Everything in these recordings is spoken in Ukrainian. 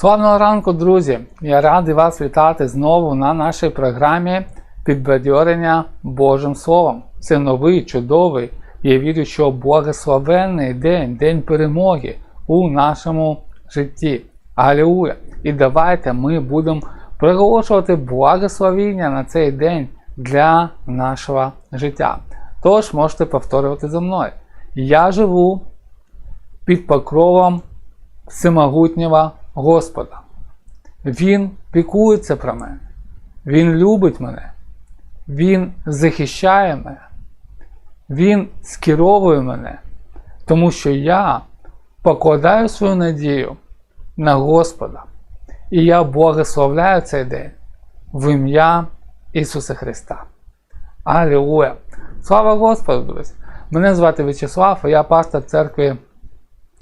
Славного ранку, друзі! Я радий вас вітати знову на нашій програмі підбадьорення Божим Словом. Це новий, чудовий, я вірю, що благословенний день, день перемоги у нашому житті. Алілуя! І давайте ми будемо приголошувати благословіння на цей день для нашого життя. Тож можете повторювати за мною. Я живу під покровом всемогутнього Господа. Він пікується про мене. Він любить мене. Він захищає мене. Він скеровує мене, тому що я покладаю свою надію на Господа. І я благословляю цей день в ім'я Ісуса Христа. Алілуя! Слава Господу, друзі! Мене звати В'ячеслав, я пастор церкви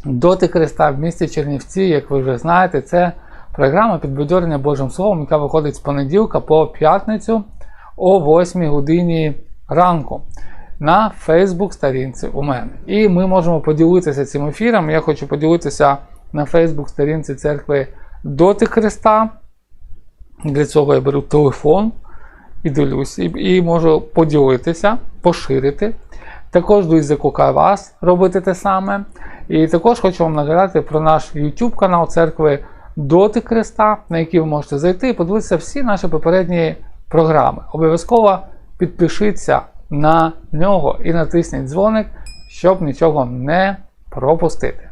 Доти Христа в місті Чернівці, як ви вже знаєте, це програма підбадьорення Божим Словом, яка виходить з понеділка по п'ятницю о 8 годині ранку на Фейсбук сторінці у мене. І ми можемо поділитися цим ефіром. Я хочу поділитися на Фейсбук сторінці церкви Доти Христа. Для цього я беру телефон і дивлюсь, і, і можу поділитися, поширити. Також друзі, закликаю вас робити те саме. І також хочу вам нагадати про наш YouTube канал церкви Доти Христа, на який ви можете зайти і подивитися всі наші попередні програми. Обов'язково підпишіться на нього і натисніть дзвоник, щоб нічого не пропустити.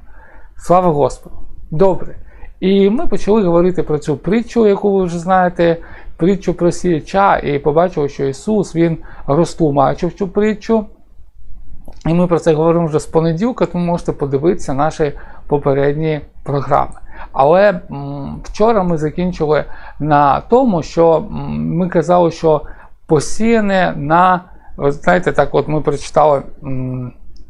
Слава Господу! Добре! І ми почали говорити про цю притчу, яку ви вже знаєте, притчу про сіяча, і побачили, що Ісус Він розтлумачив цю притчу. І ми про це говоримо вже з понеділка, тому можете подивитися наші попередні програми. Але вчора ми закінчили на тому, що ми казали, що посіяне на. Знаєте, так от ми прочитали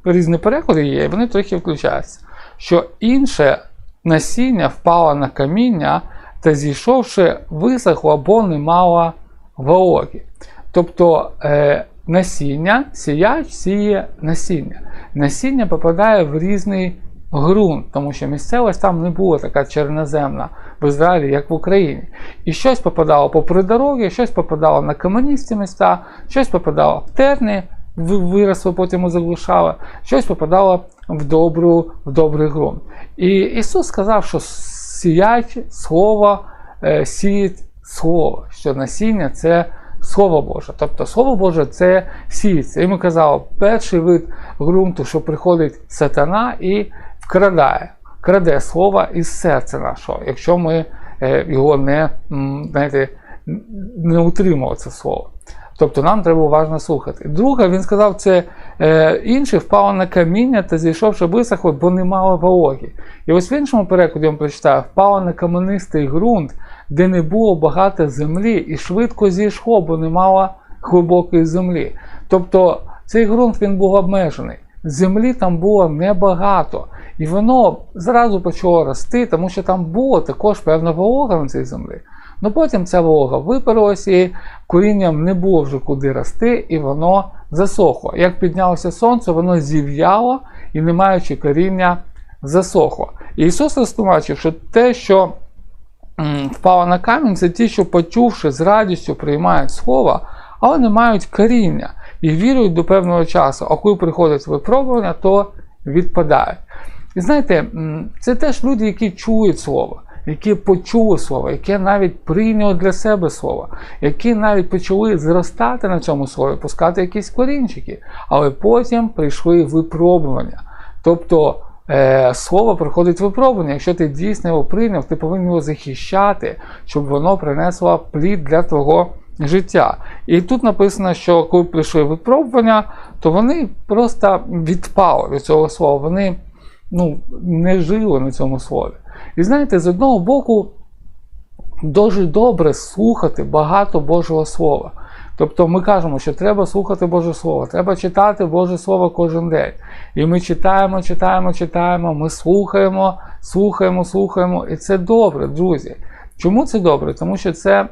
різні переклади є, і вони трохи включаються. Що інше насіння впало на каміння та зійшовши, висохло, бо не мало вологи. Тобто е, насіння, сіяч сіє насіння. Насіння попадає в різний ґрунт, тому що місцевість там не була така черноземна в Ізраїлі, як в Україні. І щось попадало попри дороги, щось попадало на каменісті міста, щось попадало в терни, виросло, потім залишало, щось попадало в добру, в добрий ґрунт. І Ісус сказав, що сіять слово, е, сіють слово, що насіння це. Слово Боже. Тобто Слово Боже це сіється. І ми казали, перший вид ґрунту, що приходить сатана і вкрадає, краде слово із серця нашого, якщо ми е, його не знаєте, не утримували це слово. Тобто нам треба уважно слухати. Друге, він сказав, це е, інше впало на каміння та зійшовши висохло, бо не мало вологи. І ось в іншому перекладі я вам прочитаю, впало на каменистий ґрунт, де не було багато землі, і швидко зійшло, бо не мало глибокої землі. Тобто цей ґрунт він був обмежений. Землі там було небагато. І воно зразу почало рости, тому що там було також певна волога на цій землі. Ну потім ця волога випарилася, і корінням не було вже куди рости, і воно засохло. Як піднялося сонце, воно зів'яло і, не маючи коріння, засохло. І Ісус розтлумачив, що те, що впало на камінь, це ті, що, почувши з радістю, приймають слово, але не мають коріння і вірують до певного часу. А коли приходять випробування, то відпадають. І знаєте, це теж люди, які чують слово які почули слово, які навіть прийняли для себе слово, які навіть почали зростати на цьому слові, пускати якісь корінчики, але потім прийшли випробування. Тобто е, слово проходить випробування. Якщо ти дійсно його прийняв, ти повинен його захищати, щоб воно принесло плід для твого життя. І тут написано, що коли прийшли випробування, то вони просто відпали від цього слова. Вони ну, не жили на цьому слові. І знаєте, з одного боку, дуже добре слухати багато Божого Слова. Тобто ми кажемо, що треба слухати Боже Слово, треба читати Боже Слово кожен день. І ми читаємо, читаємо, читаємо, ми слухаємо, слухаємо, слухаємо. І це добре, друзі. Чому це добре? Тому що це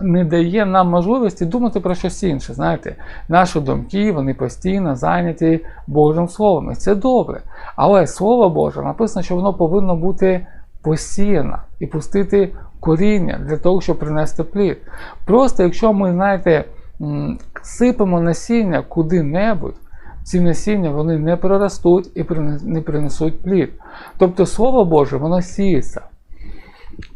не дає нам можливості думати про щось інше. Знаєте, наші думки вони постійно зайняті Божим Словом. І це добре. Але Слово Боже написано, що воно повинно бути посіяна і пустити коріння для того, щоб принести плід. Просто якщо ми, знаєте, сипемо насіння куди-небудь, ці насіння вони не проростуть і не принесуть плід. Тобто Слово Боже, воно сіється.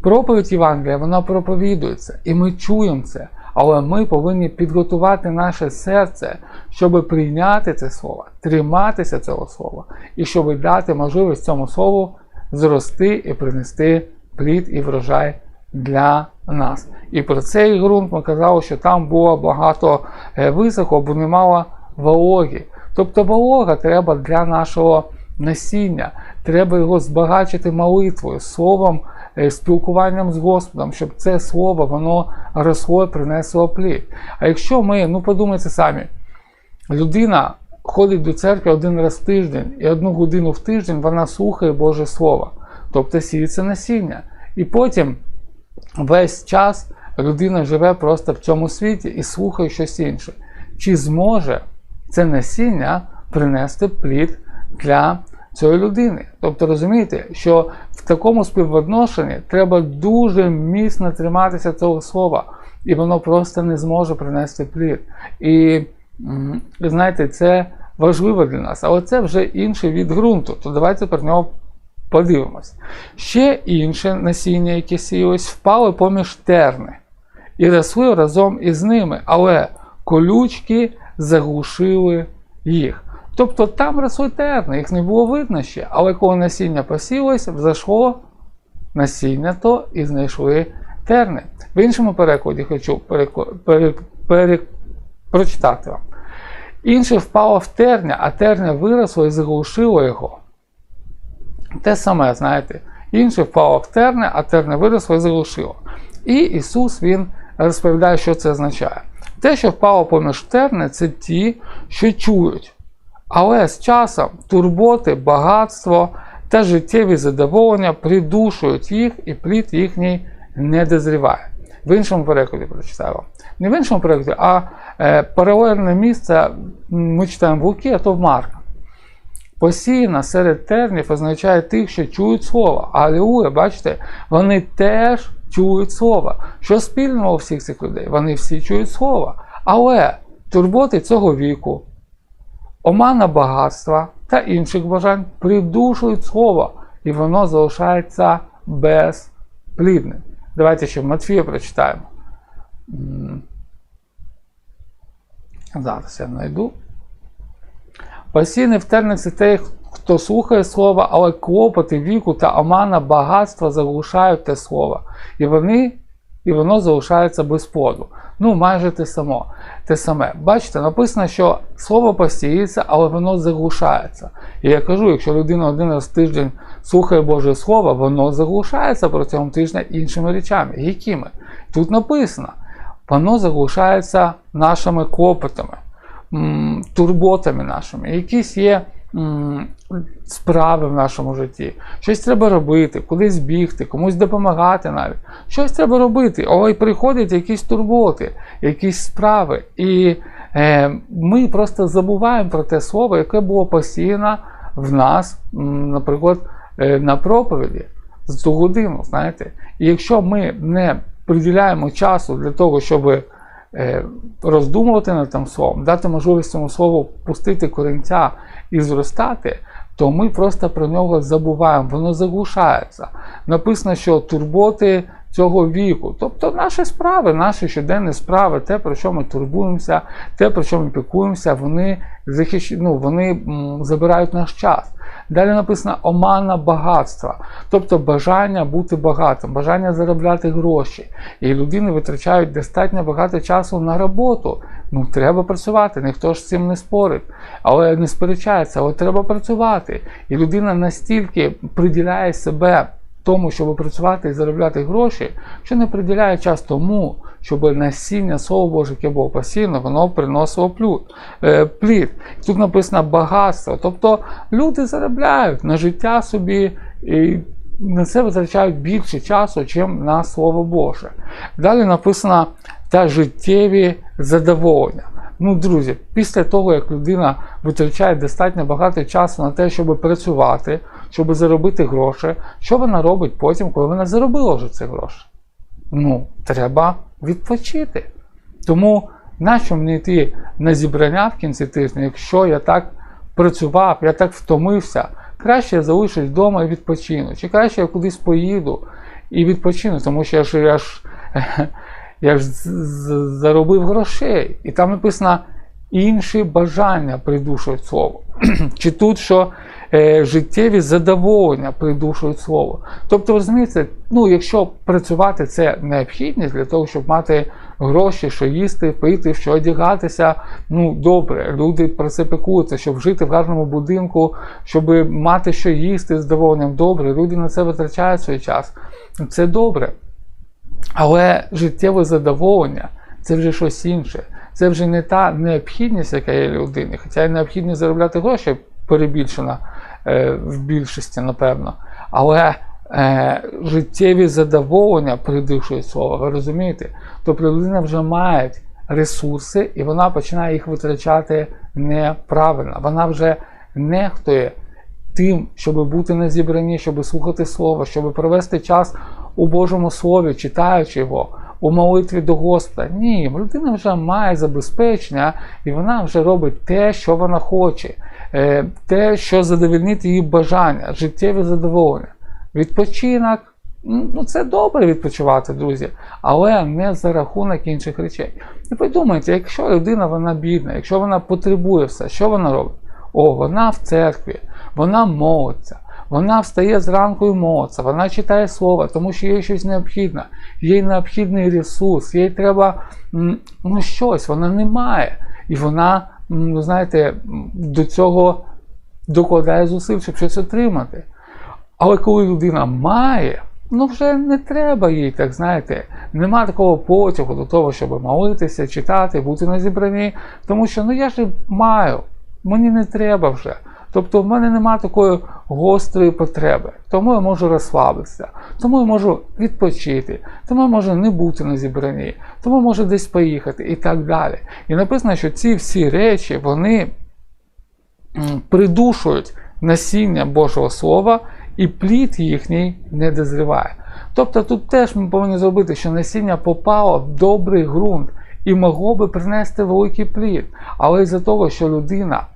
Проповідь Євангелія, вона проповідується, і ми чуємо це. Але ми повинні підготувати наше серце, щоб прийняти це слово, триматися цього слова, і щоб дати можливість цьому слову зрости і принести плід і врожай для нас. І про цей ґрунт ми казали, що там було багато е, висоху, бо немало вологи. Тобто волога треба для нашого насіння, треба його збагачити молитвою, словом, спілкуванням з Господом, щоб це слово воно росло і принесло плід. А якщо ми, ну подумайте самі, людина ходить до церкви один раз в тиждень і одну годину в тиждень вона слухає Боже Слово, тобто сіється насіння. І потім весь час людина живе просто в цьому світі і слухає щось інше. Чи зможе це насіння принести плід для цієї людини? Тобто розумієте, що в такому співвідношенні треба дуже міцно триматися цього слова, і воно просто не зможе принести плід. І знаєте, це важливо для нас, але це вже інший від ґрунту. То давайте про нього подивимось. Ще інше насіння, яке сіялось, впало поміж терни і росли разом із ними, але колючки заглушили їх. Тобто там росли терни, їх не було видно ще, але коли насіння посілося, взайшло насіння то і знайшли терни. В іншому перекладі хочу переко- пере- пере- прочитати вам. Інше впало в терня, а терня виросло і заглушило його. Те саме, знаєте, інше впало в терне, а терне виросло і заглушило. І Ісус Він розповідає, що це означає. Те, що впало поміж терни, це ті, що чують. Але з часом турботи, багатство та життєві задоволення придушують їх, і плід їхній не дозріває. В іншому перекладі прочитаю. Не в іншому перекладі, а е, паралельне місце ми читаємо в Луки, а то в Марка. Посіяна серед тернів означає тих, що чують слово. Алілуя, бачите, вони теж чують слово. Що спільного у всіх цих людей? Вони всі чують слово. Але турботи цього віку, омана багатства та інших бажань придушують слово, і воно залишається безплідним. Давайте ще в Матфія прочитаємо. Зараз я знайду. Посійний в терник це той, хто слухає слова, але клопоти віку та омана багатства заглушають те слово. І вони, і воно залишається без плоду. Ну, майже те само, те саме. Бачите, написано, що слово посіється, але воно заглушається. І я кажу, якщо людина один раз в тиждень слухає Боже Слово, воно заглушається протягом тижня іншими речами. Якими? Тут написано, воно заглушається нашими клопотами турботами нашими, якісь є справи в нашому житті. Щось треба робити, кудись бігти, комусь допомагати навіть. Щось треба робити. Ой, приходять якісь турботи, якісь справи. І е, ми просто забуваємо про те слово, яке було посіяно в нас, наприклад, е, на проповіді з ту годину. знаєте. І якщо ми не приділяємо часу для того, щоб е, роздумувати над тим словом, дати можливість цьому слову пустити корінця і зростати, то ми просто про нього забуваємо, воно заглушається. Написано, що турботи цього віку, тобто наші справи, наші щоденні справи, те, про що ми турбуємося, те, про що ми пікуємося, вони захищ... ну, вони забирають наш час. Далі написано омана багатства, тобто бажання бути багатим, бажання заробляти гроші. І людини витрачають достатньо багато часу на роботу. Ну, треба працювати, ніхто ж з цим не спорить, але не сперечається, але треба працювати. І людина настільки приділяє себе тому, щоб працювати і заробляти гроші, що не приділяє час тому, щоб насіння Слова Боже, яке було посіяно, воно приносило е, плід. Тут написано багатство. Тобто люди заробляють на життя собі і на це витрачають більше часу, ніж на Слово Боже. Далі написано та життєві задоволення. Ну, друзі, після того, як людина витрачає достатньо багато часу на те, щоб працювати, щоб заробити гроші. Що вона робить потім, коли вона заробила вже ці гроші? Ну, треба відпочити. Тому нащо мені йти на зібрання в кінці тижня, якщо я так працював, я так втомився, краще я залишусь вдома і відпочину. Чи краще я кудись поїду і відпочину, тому що я ж, я ж, я ж заробив грошей. І там написано інші бажання придушують слово. Чи тут, що е, життєві задоволення придушують слово. Тобто, розумієте, ну, якщо працювати це необхідність для того, щоб мати гроші, що їсти, пити, що одягатися, ну добре, люди про це пекуються, щоб жити в гарному будинку, щоб мати що їсти з задоволенням, добре, люди на це витрачають свій час. Це добре. Але життєве задоволення це вже щось інше. Це вже не та необхідність, яка є людини, хоча й необхідність заробляти гроші перебільшена е, в більшості, напевно. Але е, життєві задоволення придушують слово, ви розумієте? Тобто людина вже має ресурси і вона починає їх витрачати неправильно. Вона вже нехтує тим, щоб бути на зібранні, щоб слухати Слово, щоб провести час у Божому Слові, читаючи його, у молитві до Господа. Ні, людина вже має забезпечення, і вона вже робить те, що вона хоче, е, те, що задовольнить її бажання, життєве задоволення. Відпочинок. Ну, це добре відпочивати, друзі, але не за рахунок інших речей. І подумайте, якщо людина вона бідна, якщо вона потребує все, що вона робить? О, вона в церкві, вона молиться, вона встає зранку і молиться, вона читає слово, тому що їй щось необхідне, їй необхідний ресурс, їй треба ну, щось, вона не має. І вона, ну, знаєте, до цього докладає зусиль, щоб щось отримати. Але коли людина має, ну вже не треба їй, так знаєте, нема такого потягу до того, щоб молитися, читати, бути на зібранні, тому що ну я ж маю, мені не треба вже. Тобто в мене нема такої гострої потреби, тому я можу розслабитися, тому я можу відпочити, тому я можу не бути на зібранні, тому можу десь поїхати і так далі. І написано, що ці всі речі, вони придушують насіння Божого Слова, і плід їхній не дозріває. Тобто тут теж ми повинні зробити, що насіння попало в добрий ґрунт і могло би принести великий плід. Але із-за того, що людина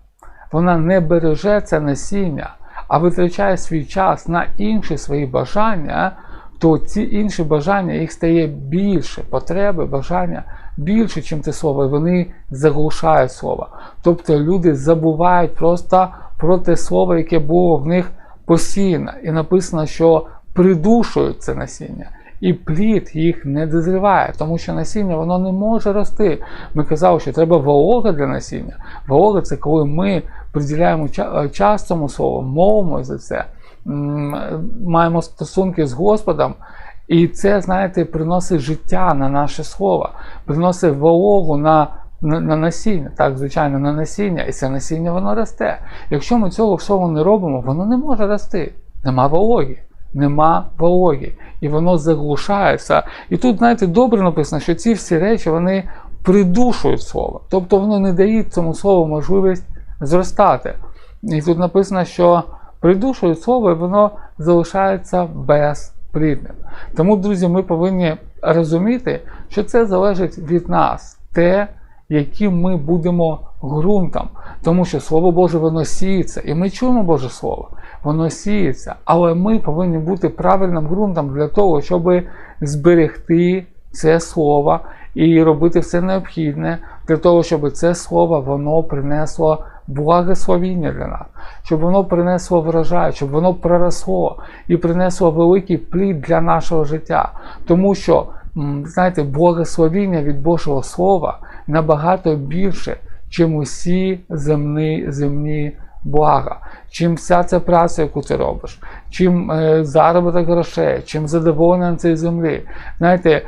вона не береже це насіння, а витрачає свій час на інші свої бажання, то ці інші бажання їх стає більше, потреби, бажання більше, чим це слово, і вони заглушають слово. Тобто люди забувають просто про те слово, яке було в них посіяно. І написано, що придушують це насіння. І плід їх не дозріває, тому що насіння воно не може рости. Ми казали, що треба волога для насіння. Волога це коли ми приділяємо ча- час цьому слову, мовимо за це, маємо стосунки з Господом. І це, знаєте, приносить життя на наше слово, приносить вологу на, на, на насіння, так, звичайно, на насіння, і це насіння воно росте. Якщо ми цього всього не робимо, воно не може рости. Нема вологи. Нема вологи. І воно заглушається. І тут, знаєте, добре написано, що ці всі речі вони придушують слово. Тобто воно не дає цьому слову можливість зростати. І тут написано, що придушують слово, і воно залишається безплідним. Тому, друзі, ми повинні розуміти, що це залежить від нас, те, яким ми будемо ґрунтом. Тому що Слово Боже, воно сіється, і ми чуємо Боже Слово, воно сіється. Але ми повинні бути правильним ґрунтом для того, щоб зберегти це слово і робити все необхідне для того, щоб це слово воно принесло благословіння для нас, щоб воно принесло врожай, щоб воно проросло і принесло великий плід для нашого життя. Тому що, знаєте, благословіння від Божого Слова набагато більше, чим усі земні, земні блага, чим вся ця праця, яку ти робиш, чим е, заробіток грошей, чим задоволення на цій землі. Знаєте,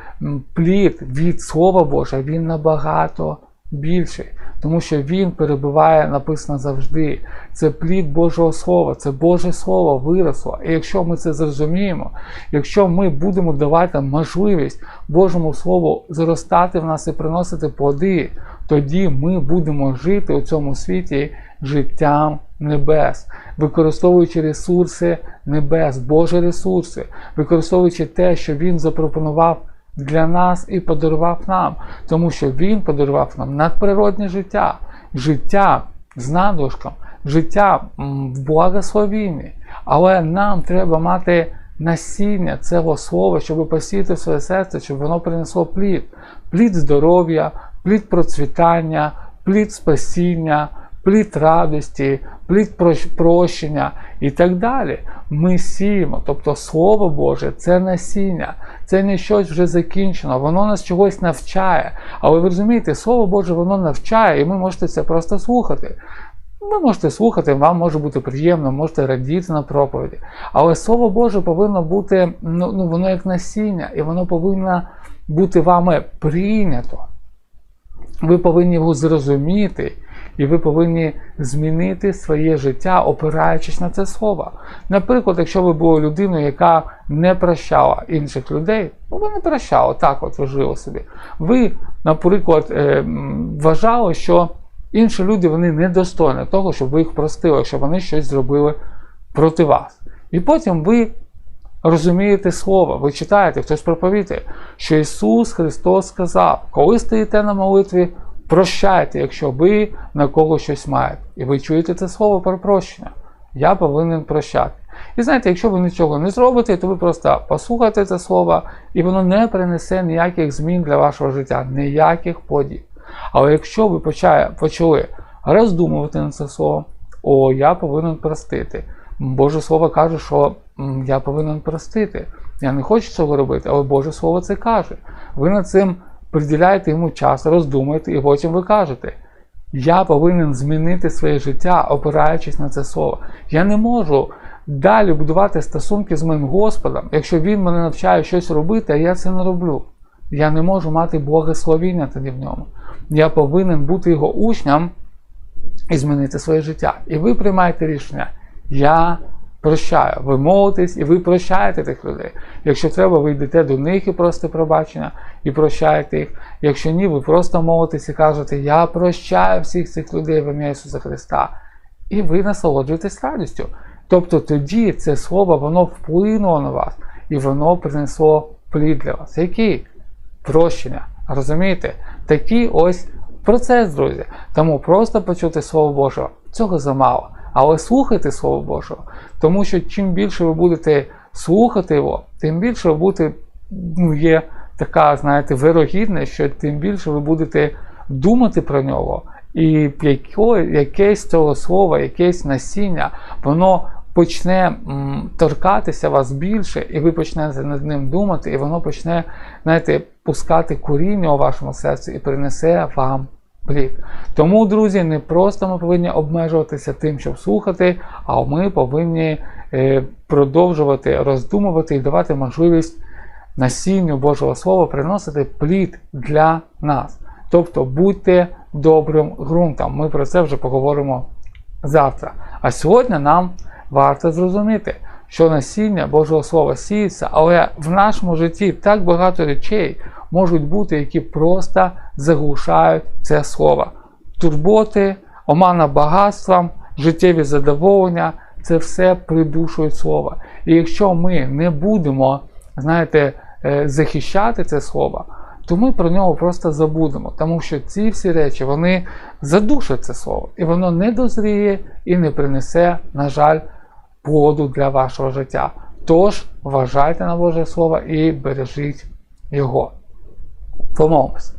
плід від Слова Божого, він набагато більший. Тому що він перебуває, написано завжди. Це плід Божого Слова, це Боже Слово виросло. І якщо ми це зрозуміємо, якщо ми будемо давати можливість Божому Слову зростати в нас і приносити плоди, тоді ми будемо жити у цьому світі життям небес, використовуючи ресурси небес, Божі ресурси, використовуючи те, що Він запропонував для нас і подарував нам, тому що Він подарував нам надприродне життя, життя з надлишком, життя в благословінні. Але нам треба мати насіння цього слова, щоб посіяти своє серце, щоб воно принесло плід, плід здоров'я, плід процвітання, плід спасіння, плід радості, плід прощення і так далі. Ми сіємо. Тобто Слово Боже це насіння, це не щось вже закінчено, воно нас чогось навчає. Але ви розумієте, Слово Боже, воно навчає, і ви можете це просто слухати. Ви можете слухати, вам може бути приємно, можете радіти на проповіді. Але Слово Боже повинно бути, ну, ну воно як насіння, і воно повинно бути вами прийнято. Ви повинні його зрозуміти, і ви повинні змінити своє життя, опираючись на це слово. Наприклад, якщо ви були людиною, яка не прощала інших людей, ну ви не прощали, так от ви жили собі. Ви, наприклад, е, вважали, що інші люди вони недостойні того, щоб ви їх простили, щоб вони щось зробили проти вас. І потім ви розумієте слово, ви читаєте, хтось проповідує, що Ісус Христос сказав, коли стоїте на молитві, прощайте, якщо ви на кого щось маєте. І ви чуєте це слово про прощення. Я повинен прощати. І знаєте, якщо ви нічого не зробите, то ви просто послухаєте це слово, і воно не принесе ніяких змін для вашого життя, ніяких подій. Але якщо ви почали, роздумувати над це слово, о, я повинен простити. Боже Слово каже, що я повинен простити. Я не хочу цього робити, але Боже Слово це каже. Ви над цим приділяєте йому час, роздумуєте, і потім ви кажете. Я повинен змінити своє життя, опираючись на це слово. Я не можу далі будувати стосунки з моїм Господом, якщо Він мене навчає щось робити, а я це не роблю. Я не можу мати благословіння тоді в ньому. Я повинен бути його учнем і змінити своє життя. І ви приймаєте рішення. Я прощаю. Ви молитесь і ви прощаєте тих людей. Якщо треба, ви йдете до них і просите пробачення і прощаєте їх. Якщо ні, ви просто молитесь і кажете, я прощаю всіх цих людей в ім'я Ісуса Христа. І ви насолоджуєтесь радістю. Тобто тоді це слово воно вплинуло на вас і воно принесло плід для вас. Який? Прощення. Розумієте? Такий ось процес, друзі. Тому просто почути Слово Боже, цього замало. Але слухайте Слово Божого. Тому що чим більше ви будете слухати його, тим більше ви будете, ну, є така, знаєте, вирогідність, що тим більше ви будете думати про нього. І якесь цього слова, якесь насіння, воно почне торкатися вас більше, і ви почнете над ним думати, і воно почне, знаєте, пускати коріння у вашому серці і принесе вам плід. Тому, друзі, не просто ми повинні обмежуватися тим, щоб слухати, а ми повинні е, продовжувати роздумувати і давати можливість насінню Божого Слова приносити плід для нас. Тобто будьте добрим ґрунтом. Ми про це вже поговоримо завтра. А сьогодні нам варто зрозуміти, що насіння Божого Слова сіється, але в нашому житті так багато речей можуть бути, які просто заглушають це слово. Турботи, омана багатством, життєві задоволення це все придушують слово. І якщо ми не будемо, знаєте, е, захищати це слово, то ми про нього просто забудемо, тому що ці всі речі вони задушать це слово, і воно не дозріє і не принесе, на жаль, плоду для вашого життя. Тож вважайте на Боже Слово і бережіть його. Помолимось.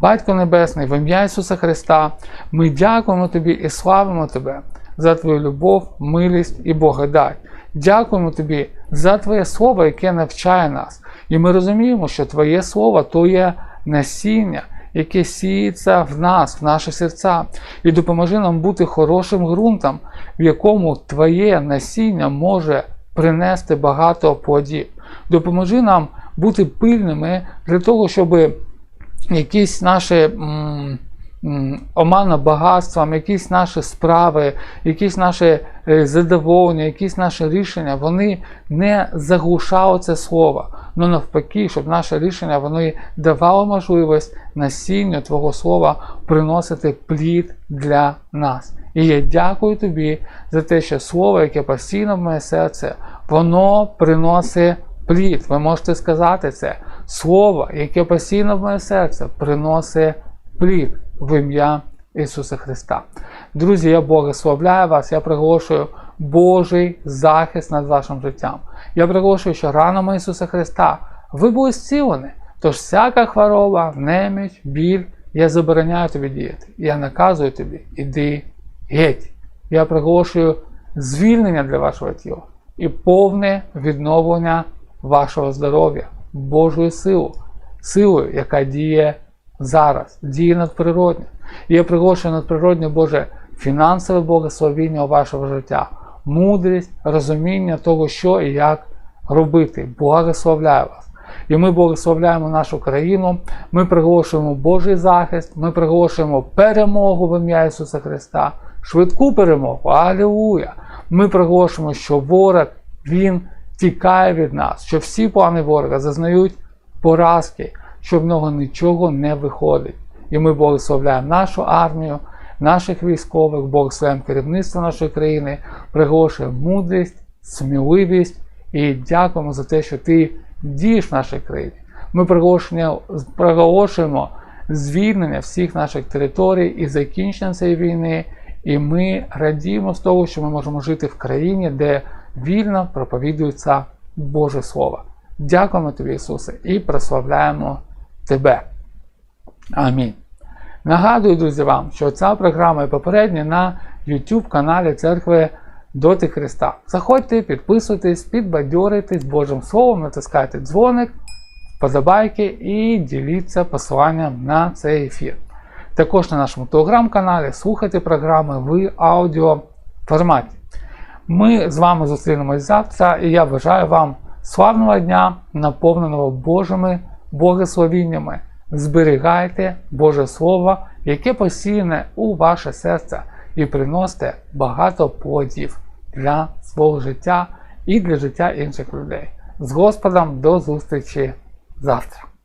Батько Небесний, в ім'я Ісуса Христа, ми дякуємо Тобі і славимо Тебе за Твою любов, милість і благодать. Дякуємо Тобі за Твоє Слово, яке навчає нас. І ми розуміємо, що Твоє Слово то є насіння, яке сіється в нас, в наші серця, і допоможи нам бути хорошим ґрунтом, в якому Твоє насіння може принести багато плодів. Допоможи нам бути пильними для того, щоб якісь наші м, м, омана багатством, якісь наші справи, якісь наші е, задоволення, якісь наші рішення, вони не заглушали це слово. Ну навпаки, щоб наше рішення воно давало можливість насінню Твого слова приносити плід для нас. І я дякую тобі за те, що слово, яке постійно в моє серце, воно приносить плід. Ви можете сказати це. Слово, яке постійно в моє серце, приносить плід в ім'я Ісуса Христа. Друзі, я благословляю вас, я приголошую Божий захист над вашим життям. Я приголошую, що ранами Ісуса Христа ви були зцілені. Тож всяка хвороба, неміч, біль, я забороняю тобі діяти. Я наказую тобі, іди геть. Я приголошую звільнення для вашого тіла і повне відновлення вашого здоров'я, Божою силою, силою, яка діє зараз, діє надприродньо. І я приголошую надприродньо Боже фінансове благословіння у вашого життя, мудрість, розуміння того, що і як робити. Благословляю вас. І ми благословляємо нашу країну, ми приголошуємо Божий захист, ми приголошуємо перемогу в ім'я Ісуса Христа, швидку перемогу. Алілуя! Ми приголошуємо, що ворог він тікає від нас, що всі плани ворога зазнають поразки, що в нього нічого не виходить. І ми благословляємо нашу армію, наших військових, благословляємо керівництво нашої країни, приголошуємо мудрість, сміливість і дякуємо за те, що ти дієш в нашій країні. Ми приголошуємо, звільнення всіх наших територій і закінчення цієї війни. І ми радіємо з того, що ми можемо жити в країні, де вільно проповідується Боже Слово. Дякуємо тобі, Ісусе, і прославляємо Тебе. Амінь. Нагадую, друзі, вам, що ця програма і попередня на YouTube каналі Церкви Доти Христа. Заходьте, підписуйтесь, підбадьорюйтесь Божим Словом, натискайте дзвоник, вподобайки і діліться посиланням на цей ефір. Також на нашому телеграм-каналі слухайте програми в аудіо форматі. Ми з вами зустрінемось завтра, і я бажаю вам славного дня, наповненого Божими благословіннями. Зберігайте Боже Слово, яке посіяне у ваше серце, і приносите багато плодів для свого життя і для життя інших людей. З Господом до зустрічі завтра!